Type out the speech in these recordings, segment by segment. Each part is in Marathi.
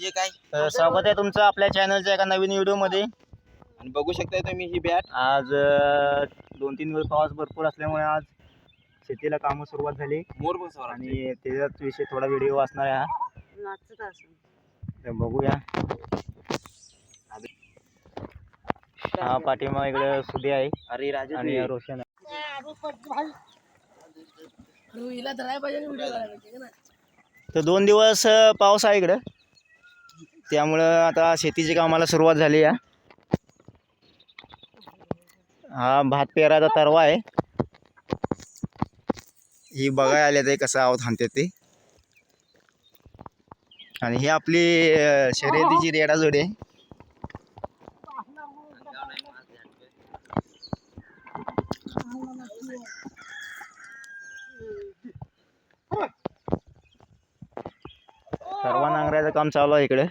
हे काय. तर स्वागत आहे तुमचं आपल्या चॅनलच्या एका नवीन व्हिडिओमध्ये आणि बघू शकताय तुम्ही ही बॅट आज दोन तीन दिवस पाऊस भरपूर असल्यामुळे आज शेतीला कामं सुरुवात झाली. मोर आणि त्याच्याच विषयी थोडा व्हिडिओ असणार आहे हा. तर बघूया. हा पाठीमाग इकडे सुधी आहे. अरे राजा आणि आणि रोशन आहे? तर दोन दिवस अं, पाऊस आहे इकडं. त्यामुळं आता शेतीची कामाला सुरुवात झाली आहे हा भात पेराचा तरवा आहे. ही बघाय आले ते कसं आहोत हाणते ते. आणि ही आपली शर्यतीची रेडा जोडी आहे. तरवा नांगरायचं काम चालू आहे इकडे.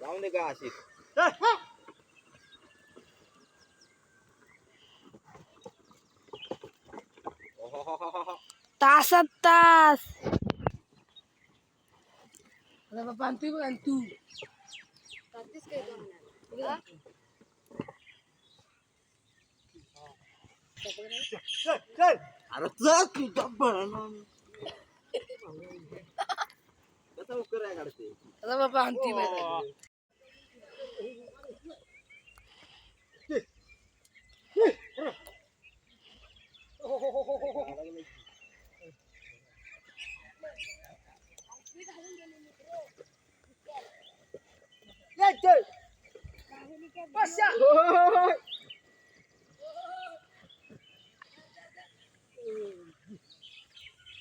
जाऊन दे का अशी तासात तास अरे बाबा आणि तू बघ आणि तू अरे चल बनवून. कसा उकर आहे काढते अरे बाबा आणि ती बघ.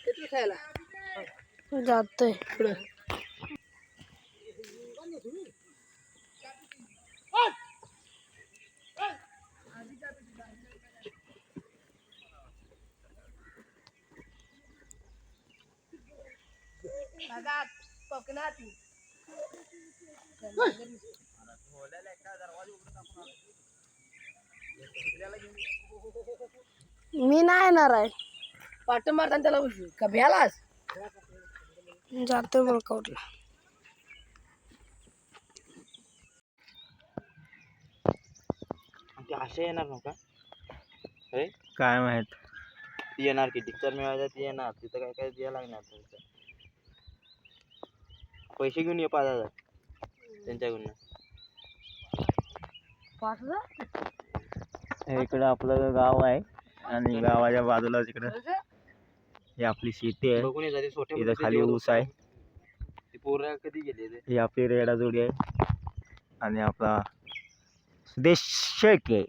किती खायला. जातोय. मी नाही येणार आहे. पाठ मारताना त्याला उशी का भ्यालास? जातोय वर्कआउटला ते असे येणार नव्हता? हे? काय माहीत? ती येणार की टिक्चर मिळायचं ती येणार. तिथं काय काय द्यायला लागणार तुमचं पैसे घेऊन ये पाच हजार. त्यांच्याकडून. पाच हजार? हे इकडं आपलं गाव आहे आणि गावाच्या बाजूलाच इकडं. ही आपली शेती आहे. बघून येतात छोटे इथं खाली ऊस आहे. ते पोरं कधी गेले ते ही आपली रेडा जोडी आहे. आणि आपला सुदेश शेळके.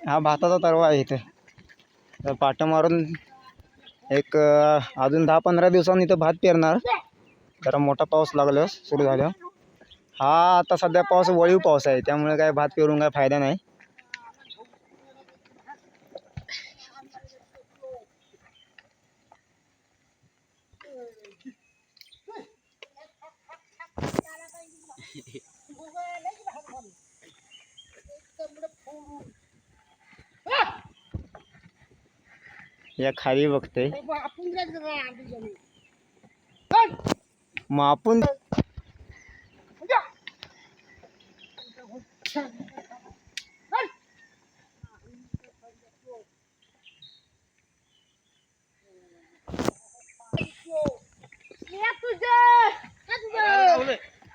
हा भाताचा तरवा आहे इथे. तर पाट मारून एक अं, अजून दहा पंधरा दिवसांनी इथं भात पेरणार. जरा मोठा पाऊस लागल्यावर सुरू झाल्यावर. हा आता सध्या पाऊस वळीव पाऊस आहे. त्यामुळे काय भात पेरून काय फायदा नाही. या खाली बघते. मग आपण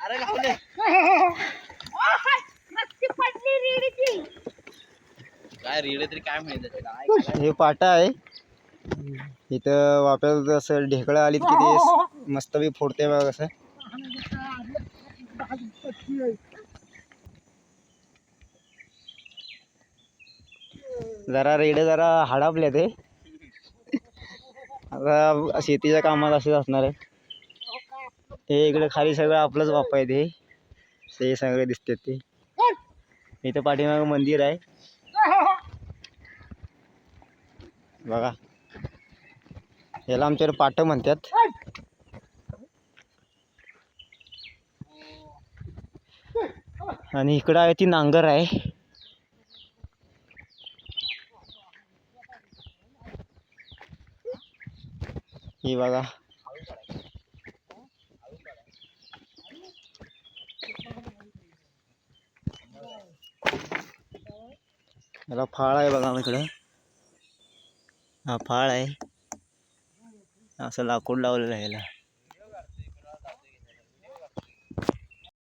अरे लावले काय रिडे तरी काय माहिती काय हे पाटा आहे. इथं वापरायला असं ढेकळं आली किती मस्त बी फोडते बघा कसं. जरा रेडे जरा हडापले ते. आता शेतीच्या कामात असेच असणार आहे. हे इकडे खाली सगळं आपलंच वाप आहे ते. ते सगळे दिसते ते. इथं पाठीमागं मंदिर आहे. बघा. याला आमच्याकडे पाट म्हणतात. आणि इकडं आहे ती नांगर आहे. ही बघा. याला फाळ आहे बघा इकडं. हा फाळ आहे. असं लाकूड लावलेलं आहे याला.